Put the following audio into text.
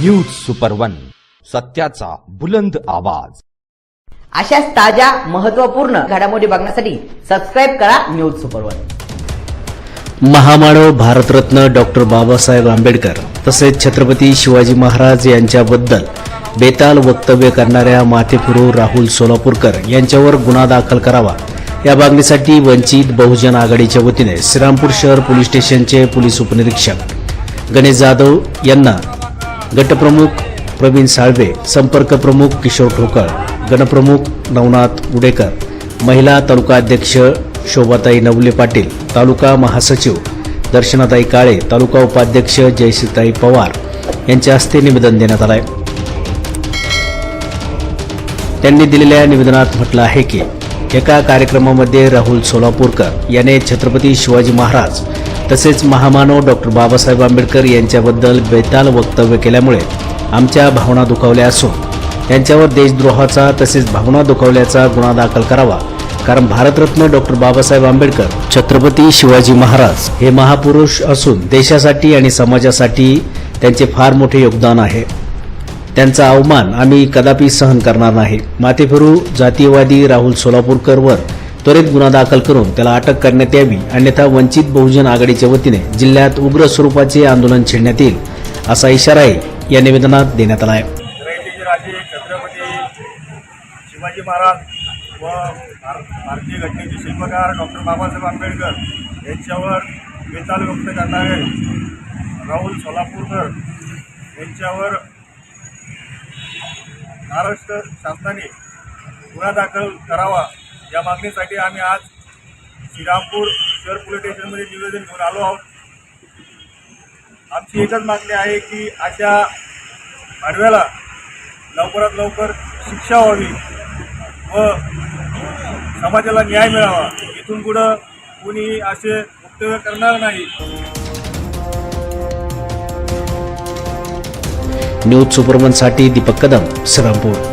News super one सत्याचा बुलंद आवाज. अशाच ताज्या महत्त्वपूर्ण घडामोडी बघण्यासाठी सबस्क्राईब करा न्यूज सुपर वन महामानव भारतरत्न डॉक्टर बाबासाहेब आंबेडकर तसेच छत्रपती शिवाजी महाराज यांच्याबद्दल बेताल वक्तव्य करणाऱ्या माथेफिरू राहुल सोलापूरकर यांच्यावर गुन्हा दाखल करावा. या मागणीसाठी वंचित बहुजन आघाडीच्या वतीने श्रीरामपूर शहर पोलीस स्टेशनचे पोलीस उपनिरीक्षक गणेश जाधव यांना गटप्रमुख प्रवीण साळवे संपर्क प्रमुख किशोर ठोकळ गणप्रमुख नवनाथ उडेकर महिला तालुका अध्यक्ष शोभाताई नवले पाटील तालुका महासचिव दर्शनाताई काळे तालुका उपाध्यक्ष जयश्रीताई पवार यांच्या हस्ते निवेदन देण्यात आलं आहे त्यांनी दिलेल्या निवेदनात म्हटलं आहे की एका कार्यक्रमामध्ये राहुल सोलापूरकर याने छत्रपती शिवाजी महाराज तसेच महामानव डॉक्टर बाबासाहेब आंबेडकर यांच्याबद्दल बेताल वक्तव्य केल्यामुळे आमच्या भावना दुखावल्या असून त्यांच्यावर देशद्रोहाचा तसेच भावना दुखावल्याचा गुन्हा दाखल करावा. कारण भारतरत्न डॉक्टर बाबासाहेब आंबेडकर छत्रपती शिवाजी महाराज हे महापुरुष असून देशासाठी आणि समाजासाठी त्यांचे फार मोठे योगदान आहे. त्यांचा अवमान आम्ही कदापि सहन करणार नाही. माथेफिरू जातीयवादी राहुल सोलापूरकरवर त्वरित गुन्हा दाखल करून त्याला अटक करण्यात यावी अन्यथा वंचित बहुजन आघाडीच्या वतीने जिल्ह्यात उग्र स्वरूपाचे आंदोलन छेडण्यात येईल असा इशाराही या निवेदनात देण्यात आला आहे शिवाजी महाराज व भारतीय घटनेचे शिल्पकार डॉक्टर बाबासाहेब आंबेडकर यांच्यावर बेताल व्यक्त करणारे राहुल सोलापूरकर यांच्यावर महाराष्ट्र शासनाने गुन्हा दाखल करावा या मागणीसाठी आम्ही आज श्रीरामपूर शहर पोलीस स्टेशनमध्ये निवेदन घेऊन आलो आहोत. आमची एकच मागणी आहे की अशा आडव्याला लवकरात लवकर शिक्षा व्हावी व समाजाला न्याय मिळावा. इथून पुढं कुणी असे वक्तव्य करणार नाही. न्यूज सुपरमनसाठी दीपक कदम श्रीरामपूर.